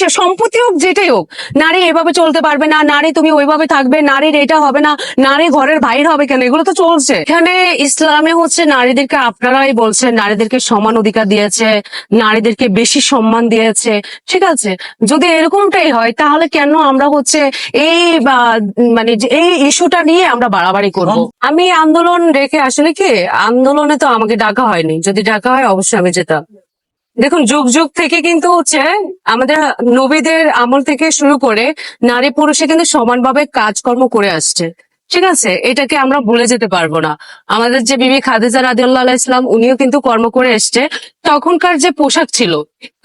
সে সম্পত্তি হোক যেটাই হোক নারী এভাবে চলতে পারবে না নারী তুমি ওইভাবে থাকবে নারীর এটা হবে না নারী ঘরের বাইর হবে কেন? এগুলো তো চলছে। এখানে ইসলামে হচ্ছে নারীদেরকে আপনারাই বলছেন নারীদেরকে সমান অধিকার দিয়েছে নারীদেরকে বেশি সম্মান দিয়েছে ঠিক আছে? যদি এরকমটাই হয় তাহলে কেন আমরা হচ্ছে এই মানে এই ইস্যুটা নিয়ে আমরা বাড়াবাড়ি করব? আমি আন্দোলন রেখে আসলে কি আন্দোলনে তো আমাকে ডাকা হয়নি। যদি ডাকা হয় অবশ্যই আমি যেতাম। দেখুন, যুগ যুগ থেকে কিন্তু হচ্ছে আমাদের নবীদের আমল থেকে শুরু করে নারী পুরুষে কিন্তু সমানভাবে কাজকর্ম করে আসছে। ঠিক আছে? এটাকে আমরা ভুলে যেতে পারব না। আমাদের যে বিবি খাদিজা রাদিউল্লাহ ইসলাম, উনিও কিন্তু কর্ম করে এসছে। তখনকার যে পোশাক ছিল,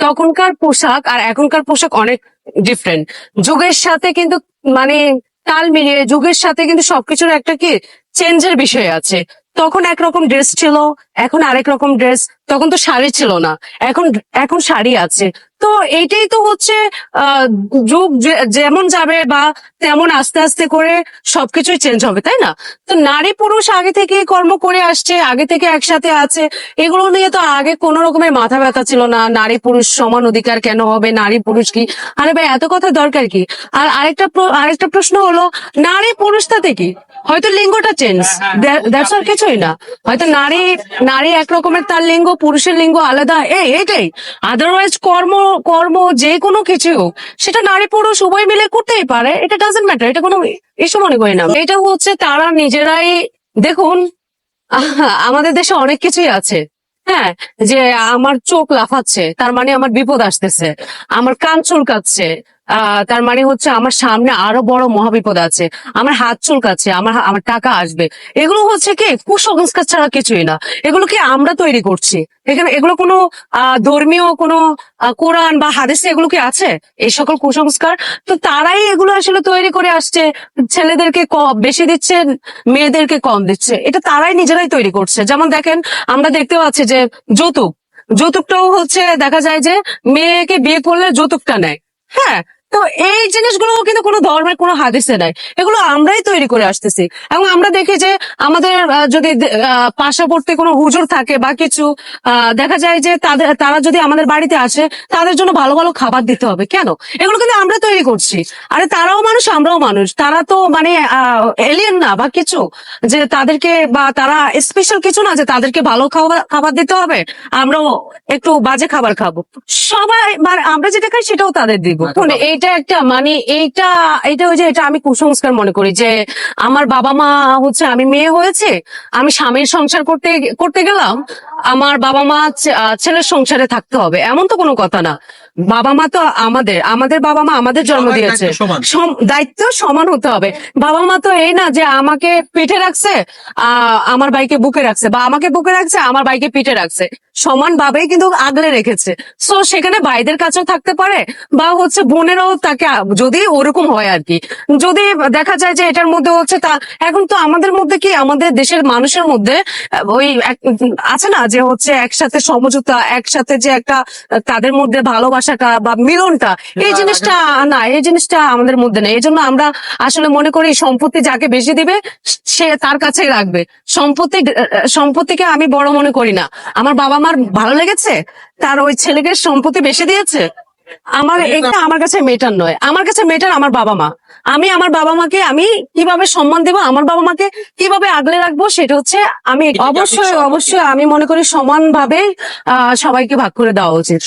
তখনকার পোশাক আর এখনকার পোশাক অনেক ডিফারেন্ট যুগের সাথে কিন্তু মানে তাল মিলিয়ে যুগের সাথে কিন্তু সবকিছুর একটা কি চেঞ্জের বিষয় আছে। তখন একরকম ড্রেস ছিল এখন আরেক রকম ড্রেস তখন তো শাড়ি ছিল না। এখন এখন শাড়ি আছে। তো এইটাই তো হচ্ছে যুগ যেমন যাবে বা তেমন আস্তে আস্তে করে সবকিছুই চেঞ্জ হবে, তাই না? তো নারী পুরুষ আগে থেকে কর্ম করে আসছে, আগে থেকে একসাথে আছে। এগুলো নিয়ে তো আগে কোনো রকমের মাথা ব্যথা ছিল না। নারী পুরুষ সমান অধিকার কেন হবে? নারী পুরুষ কি? আরে ভাই, এত কথা দরকার কি? আর আরেকটা আরেকটা প্রশ্ন হলো, নারী পুরুষ তাতে কি? হয়তো লিঙ্গটা চেঞ্জ দ্যাটস আর কিছুই না। হয়তো নারী নারী এক রকমের, তার লিঙ্গ পুরুষের লিঙ্গ আলাদা। এই এটাই। আদারওয়াইজ কর্ম কর্ম যে কোনো কিছু সেটা নারী পুরুষ উভয় মিলে করতেই পারে। এটা ডাজেন্ট ম্যাটার এটা কোনো ইস্যু মনে করি না। এটা হচ্ছে তারা নিজেরাই, দেখুন, আমাদের দেশে অনেক কিছুই আছে হ্যাঁ যে আমার চোখ লাফাচ্ছে, তার মানে আমার বিপদ আসতেছে, আমার কান চুলকাচ্ছে তার মানে হচ্ছে আমার সামনে আরও বড় মহাবিপদ আছে, আমার হাত চুলকাচ্ছে, আমার আমার টাকা আসবে। এগুলো হচ্ছে কি? কুসংস্কার ছাড়া কিছুই না। এগুলো কি আমরা তৈরি করছি? এখানে এগুলো কোনো ধর্মীয় কোনো কোরআন বা হাদিসে এগুলো কি আছে? এই সকল কুসংস্কার? তো তারাই এগুলো আসলে তৈরি করে আসছে। ছেলেদেরকে কম বেশি দিচ্ছে, মেয়েদেরকে কম দিচ্ছে। এটা তারাই নিজেরাই তৈরি করছে। যেমন দেখেন, আমরা দেখতে পাচ্ছি যে যৌতুক। যৌতুকটাও হচ্ছে দেখা যায় যে মেয়েকে বিয়ে করলে যৌতুকটা নেয়। হ্যাঁ তো এই জিনিসগুলো কিন্তু কোনো ধর্মের কোনো হাদিসে নাই। এগুলো আমরাই তৈরি করে আসতেছি। এবং আমরা দেখি যে আমাদের যদি দে- কোনো হুজুর থাকে বা কিছু দেখা যায় যে তাদের তারা যদি আমাদের বাড়িতে আসে তাদের জন্য ভালো ভালো খাবার দিতে হবে। কেন? এগুলো কিন্তু আমরা তৈরি করছি। আরে তারাও মানুষ আমরাও মানুষ। তারা তো মানে এলিয়েন না বা কিছু। যে তাদেরকে বা তারা স্পেশাল কিছু না যে তাদেরকে ভালো খাবার খাবার দিতে হবে। আমরাও একটু বাজে খাবার খাব। সবাই মানে আমরা যেটা খাই সেটাও তাদের দিব। মানে এইটা একটা মানে এইটা এটা ওই যে এটা আমি কুসংস্কার মনে করি যে আমার বাবা মা হচ্ছে আমি মেয়ে হয়েছে, আমি স্বামীর সংসার করতে করতে গেলাম আমার বাবা মা ছেলের সংসারে থাকতে হবে। এমন তো কোনো কথা না। বাবা মা তো আমাদের আমাদের বাবা মা আমাদের জন্ম দিয়েছে। দায়িত্ব সমান। হতে হবে। বাবা মা তো এই না যে আমাকে পিঠে রাখছে আমার ভাইকে বুকে রাখছে বা আমাকে বুকে রাখছে আমার ভাইকে পিঠে রাখছে। সমান ভাবেই কিন্তু আগলে রেখেছে। সো সেখানে ভাইদের কাছেও থাকতে পারে বা হচ্ছে বোনেরাও তাকে যদি ওরকম হয় আর কি। যদি দেখা যায় যে এটার মধ্যে হচ্ছে তা এখন তো আমাদের মধ্যে কি আমাদের দেশের মানুষের মধ্যে ওই আছে না যে হচ্ছে একসাথে সমঝোতা একসাথে যে একটা তাদের মধ্যে ভালোবাসাটা বা মিলনটা এই জিনিসটা না এই জিনিসটা আমাদের মধ্যে নেই। এই জন্য আমরা আসলে মনে করি সম্পত্তি যাকে বেশি দিবে সে তার কাছেই রাখবে। সম্পত্তি সম্পত্তিকে আমি বড় মনে করি না। আমার বাবা মার ভালো লেগেছে? তার ওই ছেলেকে সম্পত্তি বেশি দিয়েছে? আমার এটা আমার কাছে মেটার নয়। আমার কাছে মেটার আমার বাবা মা। আমি আমার বাবা মাকে আমি কীভাবে সম্মান দেবো আমার বাবা মাকে কীভাবে আগলে রাখব সেটা হচ্ছে আমি অবশ্যই অবশ্যই আমি মনে করি সমানভাবে আহ সবাইকে ভাগ করে দেওয়া উচিত।